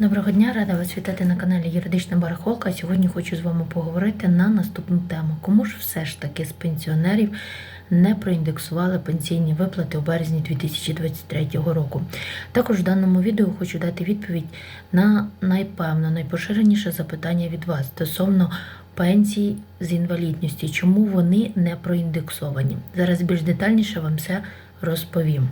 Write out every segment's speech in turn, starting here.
Доброго дня, рада вас вітати на каналі Юридична Барахолка. Сьогодні хочу з вами поговорити на наступну тему. Кому ж все ж таки з пенсіонерів не проіндексували пенсійні виплати у березні 2023 року? Також в даному відео хочу дати відповідь на найпевно найпоширеніше запитання від вас стосовно пенсій з інвалідністю, чому вони не проіндексовані. Зараз більш детальніше вам все розповім.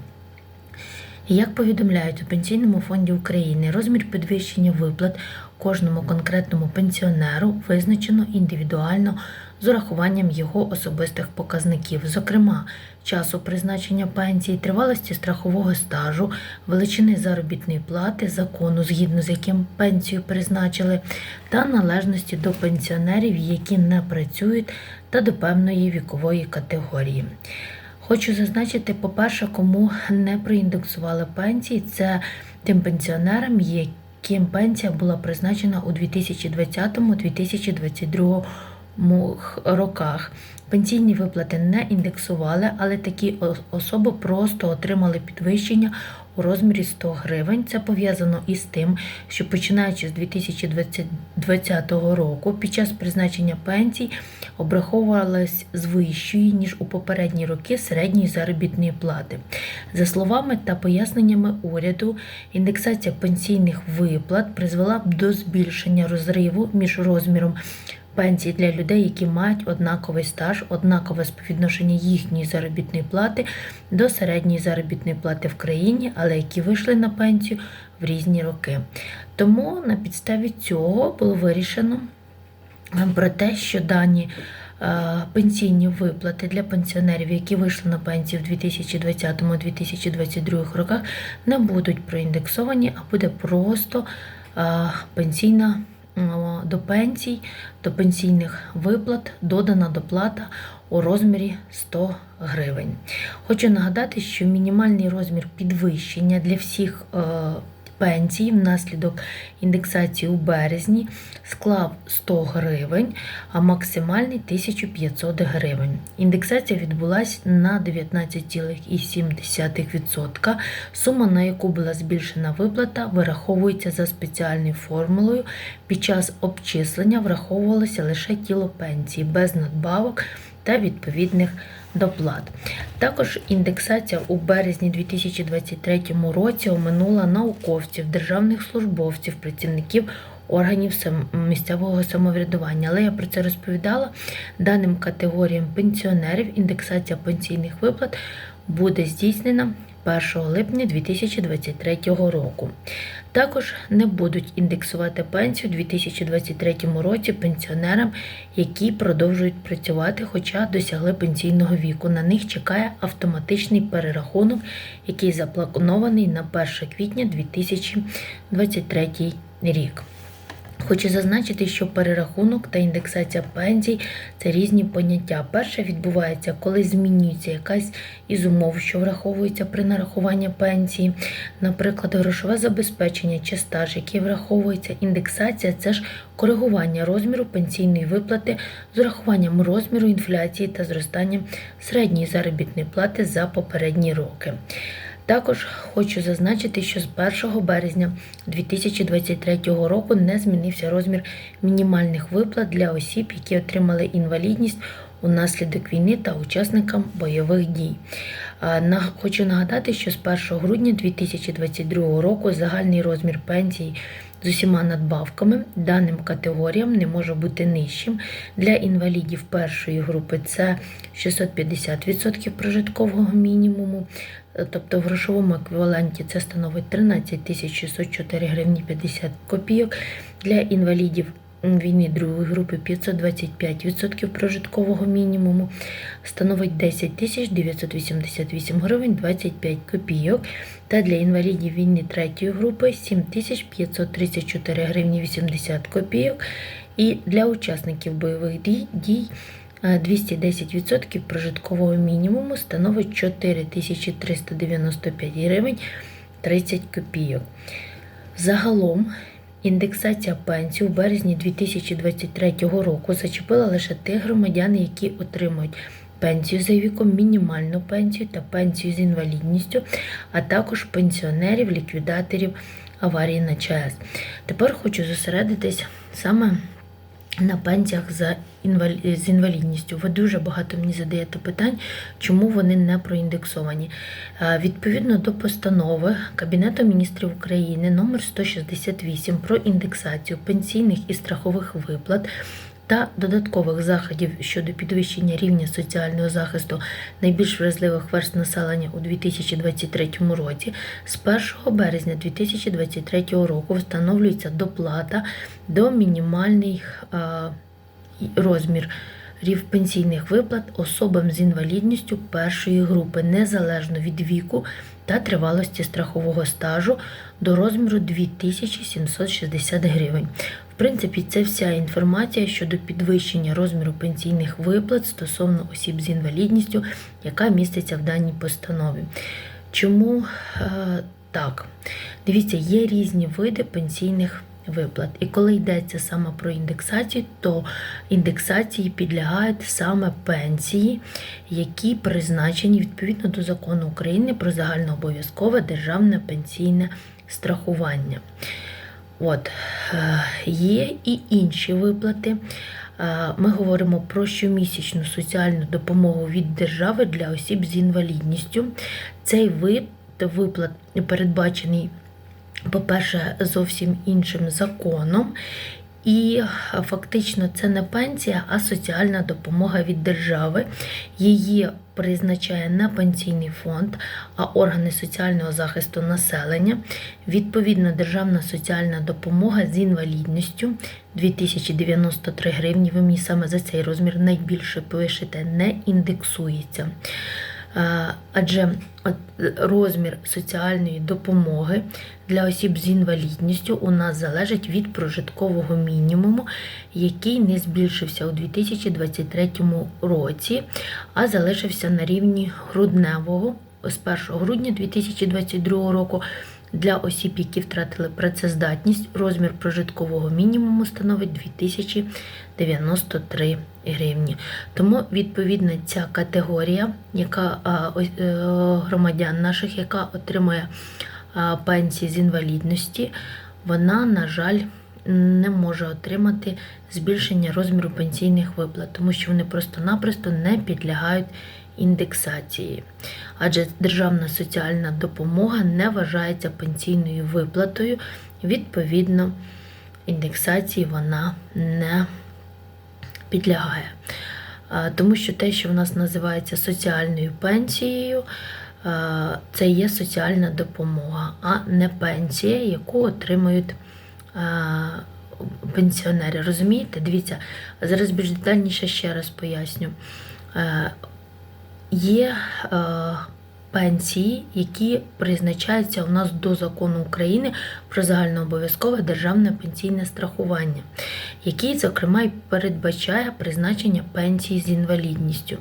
Як повідомляють у Пенсійному фонді України, розмір підвищення виплат кожному конкретному пенсіонеру визначено індивідуально з урахуванням його особистих показників, зокрема часу призначення пенсії, тривалості страхового стажу, величини заробітної плати, закону, згідно з яким пенсію призначили, та належності до пенсіонерів, які не працюють, та до певної вікової категорії. Хочу зазначити, по-перше, кому не проіндексували пенсії, це тим пенсіонерам, яким пенсія була призначена у 2020-2022 роках. Пенсійні виплати не індексували, але такі особи просто отримали підвищення у розмірі 100 гривень. Це пов'язано із тим, що починаючи з 2020 року під час призначення пенсій обраховувалась з вищої, ніж у попередні роки середньої заробітної плати. За словами та поясненнями уряду, індексація пенсійних виплат призвела б до збільшення розриву між розміром пенсій для людей, які мають однаковий стаж, однакове співвідношення їхньої заробітної плати до середньої заробітної плати в країні, але які вийшли на пенсію в різні роки. Тому на підставі цього було вирішено е, про те, що дані е, пенсійні виплати для пенсіонерів, які вийшли на пенсію в 2020-2022 роках, не будуть проіндексовані, а буде просто е, пенсійна до пенсій, до пенсійних виплат додана доплата у розмірі 100 гривень. Хочу нагадати, що мінімальний розмір підвищення для всіх е, пенсій внаслідок індексації у березні склав 100 гривень, а максимальний 1500 гривень. Індексація відбулася на 19,7%. Сума, на яку була збільшена виплата, вираховується за спеціальною формулою. Під час обчислення враховувалося лише тіло пенсії без надбавок та відповідних доплат. Також індексація у березні 2023 році оминула науковців, державних службовців, працівників органів місцевого самоврядування. Але я про це розповідала. Даним категоріям пенсіонерів індексація пенсійних виплат буде здійснена 1 липня 2023 року. Також не будуть індексувати пенсію у 2023 році пенсіонерам, які продовжують працювати, хоча досягли пенсійного віку. На них чекає автоматичний перерахунок, який запланований на 1 квітня 2023 рік. Хочу зазначити, що перерахунок та індексація пенсій це різні поняття. Перше відбувається, коли змінюється якась із умов, що враховується при нарахуванні пенсії, наприклад, грошове забезпечення чи стаж, який враховується. Індексація це ж коригування розміру пенсійної виплати з урахуванням розміру інфляції та зростанням середньої заробітної плати за попередні роки. Також хочу зазначити, що з 1 березня 2023 року не змінився розмір мінімальних виплат для осіб, які отримали інвалідність унаслідок війни та учасникам бойових дій. Хочу нагадати, що з 1 грудня 2022 року загальний розмір пенсії з усіма надбавками даним категоріям не може бути нижчим. Для інвалідів першої групи це 650% прожиткового мінімуму, е, тобто в грошовому еквіваленті це становить 13 604 гривні 50 копійок. Для інвалідів війни другої групи 525% прожиткового мінімуму становить 10 тисяч 988 гривень 25 копійок. Та для інвалідів війни третьої групи 7 тисяч 534 гривні 80 копійок. І для учасників бойових дій, дій е, 210% прожиткового мінімуму становить 4395 гривень 30 копійок. Загалом індексація пенсій у березні 2023 року зачепила лише тих громадян, які отримують пенсію за віком, мінімальну пенсію та пенсію з інвалідністю, а також пенсіонерів, ліквідаторів аварії на ЧАЕС. Тепер хочу зосередитись саме на пенсіях за інвалі... з інвалідністю. Ви дуже багато мені задаєте питань, чому вони не проіндексовані. Е, Відповідно до постанови Кабінету міністрів України номер 168 про індексацію пенсійних і страхових виплат. Та додаткових заходів щодо підвищення рівня соціального захисту найбільш вразливих верст населення у 2023 році. З 1 березня 2023 року встановлюється доплата до мінімальних е, розмір рів пенсійних виплат особам з інвалідністю першої групи незалежно від віку та тривалості страхового стажу до розміру 2760 гривень. В принципі, це вся інформація щодо підвищення розміру пенсійних виплат стосовно осіб з інвалідністю, яка міститься в даній постанові. Чому е, так? Дивіться, є різні види пенсійних виплат. І коли йдеться саме про індексацію, то індексації підлягають саме пенсії, які призначені відповідно до закону України про загальнообов'язкове державне пенсійне страхування. От, е, є і інші виплати. Е, Ми говоримо про щомісячну соціальну допомогу від держави для осіб з інвалідністю. Цей вид виплат передбачений, по-перше, зовсім іншим законом. І фактично це не пенсія, а соціальна допомога від держави. Її призначає не пенсійний фонд, а органи соціального захисту населення. Відповідно, державна соціальна допомога з інвалідністю 2093 гривні. Ви мені саме за цей розмір найбільше пишете, не індексується. Адже розмір соціальної допомоги для осіб з інвалідністю у нас залежить від прожиткового мінімуму, який не збільшився у 2023 році, а залишився на рівні грудневого з 1 грудня 2022 року. Для осіб, які втратили працездатність, розмір прожиткового мінімуму становить 2093 гривні. Тому, відповідно, ця категорія, яка е, громадян наших, яка отримує пенсії з інвалідності, вона, на жаль, не може отримати збільшення розміру пенсійних виплат, тому що вони просто-напросто не підлягають індексації. Адже державна соціальна допомога не вважається пенсійною виплатою, відповідно, індексації вона не підлягає. Тому що те, що в нас називається соціальною пенсією, це є соціальна допомога, а не пенсія, яку отримують пенсіонери. Розумієте? Дивіться, зараз більш детальніше ще раз поясню. Є е, пенсії, які призначаються у нас до закону України про загальнообов'язкове державне пенсійне страхування, який, зокрема, й передбачає призначення пенсії з інвалідністю.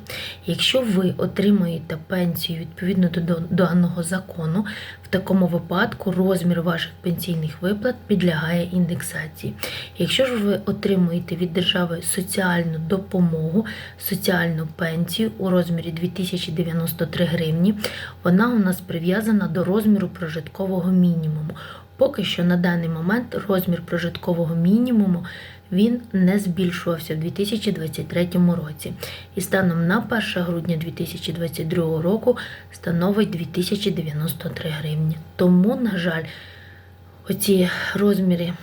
Якщо ви отримуєте пенсію відповідно до даного закону, в такому випадку розмір ваших пенсійних виплат підлягає індексації. Якщо ж ви отримуєте від держави соціальну допомогу, соціальну пенсію у розмірі 2093 гривні, вона у нас прив'язана до розміру прожиткового мінімуму. Поки що на даний момент розмір прожиткового мінімуму він не збільшувався в 2023 році. І станом на 1 грудня 2022 року становить 2093 гривні. Тому, на жаль, оці розміри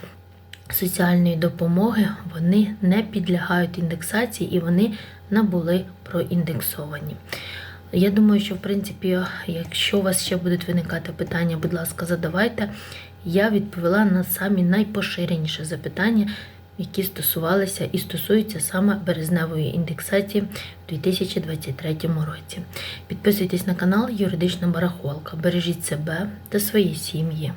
соціальної допомоги вони не підлягають індексації і вони не були проіндексовані. Я думаю, що в принципі, якщо у вас ще будуть виникати питання, будь ласка, задавайте. Я відповіла на самі найпоширеніші запитання, які стосувалися і стосуються саме березневої індексації в 2023 році. Підписуйтесь на канал Юридична Барахолка. Бережіть себе та свої сім'ї.